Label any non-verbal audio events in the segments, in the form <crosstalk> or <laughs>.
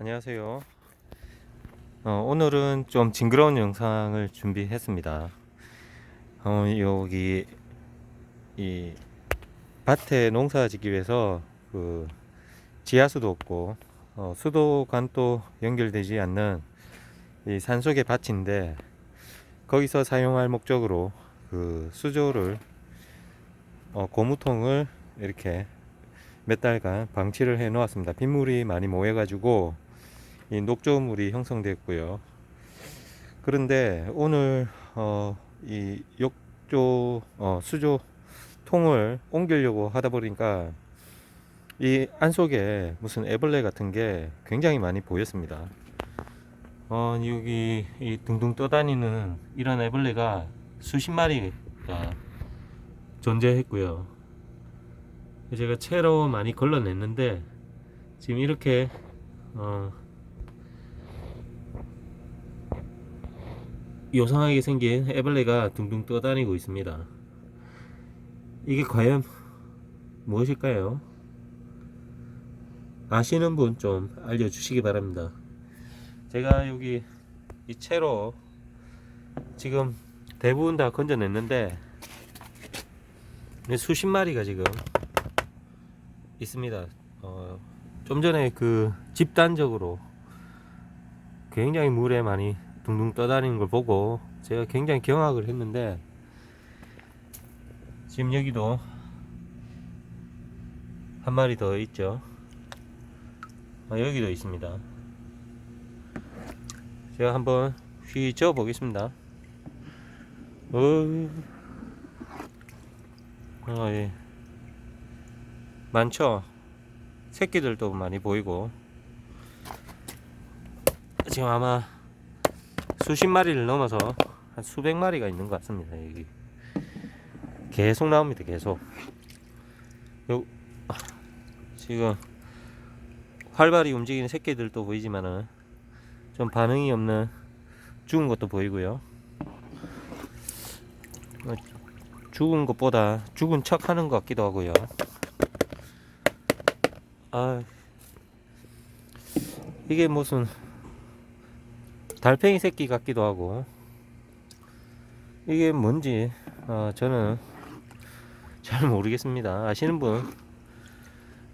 안녕하세요. 어, 오늘은 좀 징그러운 영상을 준비했습니다. 어, 여기 이 밭에 농사 짓기 위해서 그 지하수도 없고 어, 수도관도 연결되지 않는 이 산속의 밭인데 거기서 사용할 목적으로 그 수조를 어, 고무통을 이렇게 몇 달간 방치를 해 놓았습니다. 빗물이 많이 모여 가지고 이 녹조물이 형성됐고요. 그런데 오늘 어, 이 욕조 어, 수조 통을 옮기려고 하다 보니까 이 안 속에 무슨 애벌레 같은 게 굉장히 많이 보였습니다. 어, 여기 이 둥둥 떠다니는 이런 애벌레가 수십 마리가 존재했고요. 제가 채로 많이 걸러냈는데 지금 이렇게 어, 요상하게 생긴 애벌레가 둥둥 떠다니고 있습니다. 이게 과연 무엇일까요? 아시는 분 좀 알려주시기 바랍니다. 제가 여기 이 채로 지금 대부분 다 건져냈는데 수십 마리가 지금 있습니다. 어, 좀 전에 그 집단적으로 굉장히 물에 많이 둥둥 떠다니는 걸 보고 제가 굉장히 경악을 했는데 지금 여기도 한 마리 더 있죠. 아, 여기도 있습니다. 제가 한번 휘저 보겠습니다. 어, 아, 예. 많죠? 새끼들도 많이 보이고 지금 아마 수십 마리를 넘어서 한 수백 마리가 있는 것 같습니다 여기. 계속 나옵니다 계속. 요, 아, 지금 활발히 움직이는 새끼들도 보이지만은 좀 반응이 없는 죽은 것도 보이고요. 어, 죽은 것보다 죽은 척 하는 것 같기도 하고요. 아 이게 무슨 달팽이 새끼 같기도 하고. 이게 뭔지 어, 저는 잘 모르겠습니다. 아시는 분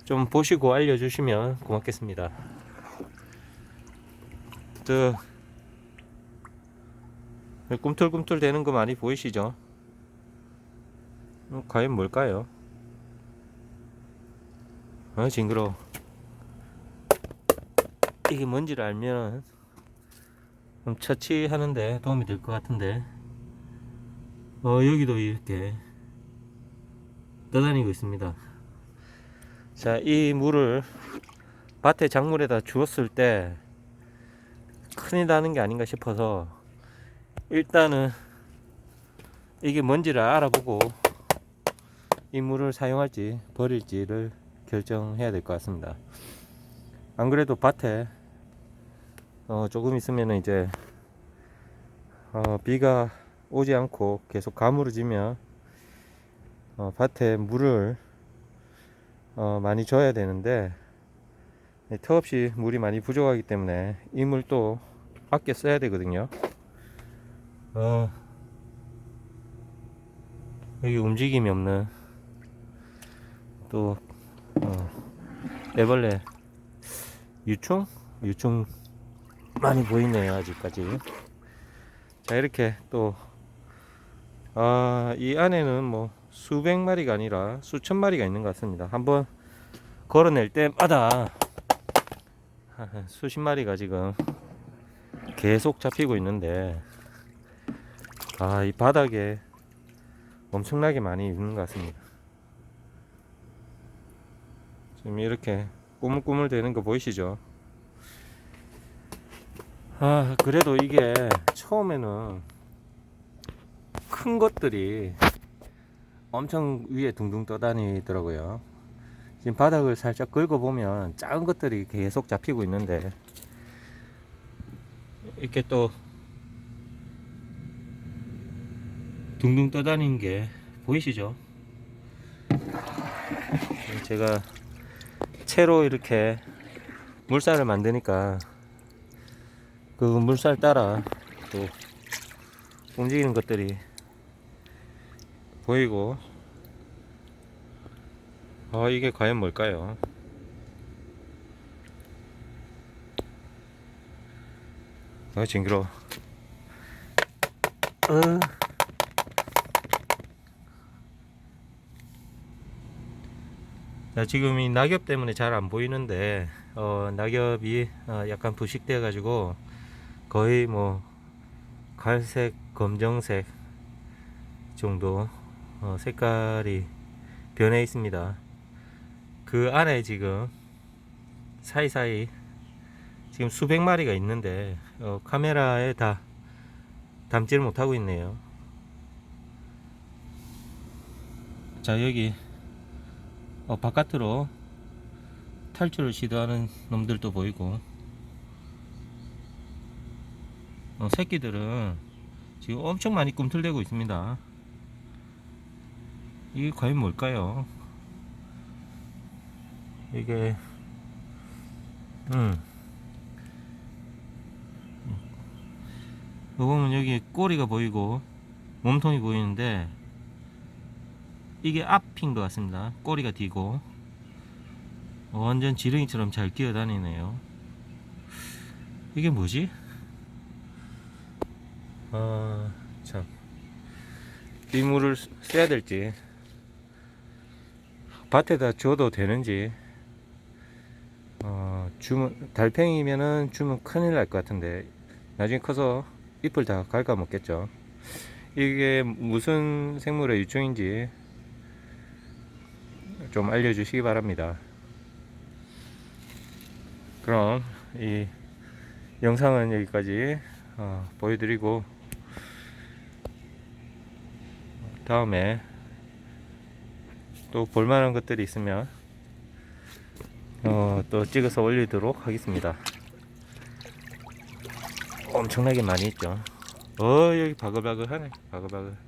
좀 보시고 알려주시면 고맙겠습니다. 저 꿈틀꿈틀 되는 거 많이 보이시죠? 어, 과연 뭘까요? 아 징그러워. 이게 뭔지를 알면 좀 처치하는데 도움이 될 것 같은데 어 여기도 이렇게 떠다니고 있습니다 자 이 물을 밭에 작물에다 주었을 때 큰일 나는 게 아닌가 싶어서 일단은 이게 뭔지를 알아보고 이 물을 사용할지 버릴지를 결정해야 될 것 같습니다. 안 그래도 밭에 어, 조금 있으면 이제 어, 비가 오지 않고 계속 가물어지면 어, 밭에 물을 어, 많이 줘야 되는데 네, 턱없이 물이 많이 부족하기 때문에 이 물도 아껴 써야 되거든요. 어, 여기 움직임이 없는 또 어, 애벌레 유충? 유충 많이 보이네요 아직까지. 자 이렇게 또 아, 이 안에는 뭐 수백 마리가 아니라 수천 마리가 있는 것 같습니다. 한번 걸어낼 때마다 <laughs> 수십 마리가 지금 계속 잡히고 있는데 아 이 바닥에 엄청나게 많이 있는 것 같습니다. 지금 이렇게 꾸물꾸물 되는 거 보이시죠? 아, 그래도 이게 처음에는 큰 것들이 엄청 위에 둥둥 떠다니더라고요. 지금 바닥을 살짝 긁어보면 작은 것들이 계속 잡히고 있는데 이렇게 또 둥둥 떠다니는 게 보이시죠? 제가 채로 이렇게 물살을 만드니까 그 물살 따라 또 움직이는 것들이 보이고 아 이게 과연 뭘까요? 아 징그러워 어. 자, 지금 이 낙엽 때문에 잘 안 보이는데 어, 낙엽이 어, 약간 부식돼 가지고 거의 뭐 갈색 검정색 정도 어, 색깔이 변해 있습니다. 그 안에 지금 사이사이 지금 수백 마리가 있는데 어, 카메라에 다 담지를 못하고 있네요. 자 여기 어, 바깥으로 탈출을 시도하는 놈들도 보이고 어, 새끼들은 지금 엄청 많이 꿈틀대고 있습니다 이게 과연 뭘까요 이게 음 이거 보면 여기 꼬리가 보이고 몸통이 보이는데 이게 앞인 것 같습니다. 꼬리가 뒤고 어, 완전 지렁이처럼 잘 기어다니네요. 이게 뭐지? 아, 참. 이 물을 쓰- 써야 될지, 밭에다 줘도 되는지, 어, 주면, 달팽이면은 주면 큰일 날 것 같은데, 나중에 커서 잎을 다 갉아먹겠죠. 이게 무슨 생물의 유충인지 좀 알려주시기 바랍니다. 그럼 이 영상은 여기까지 어, 보여드리고 다음에 또 볼만한 것들이 있으면 어, 또 찍어서 올리도록 하겠습니다. 엄청나게 많이 있죠. 어 여기 바글바글하네 바글바글.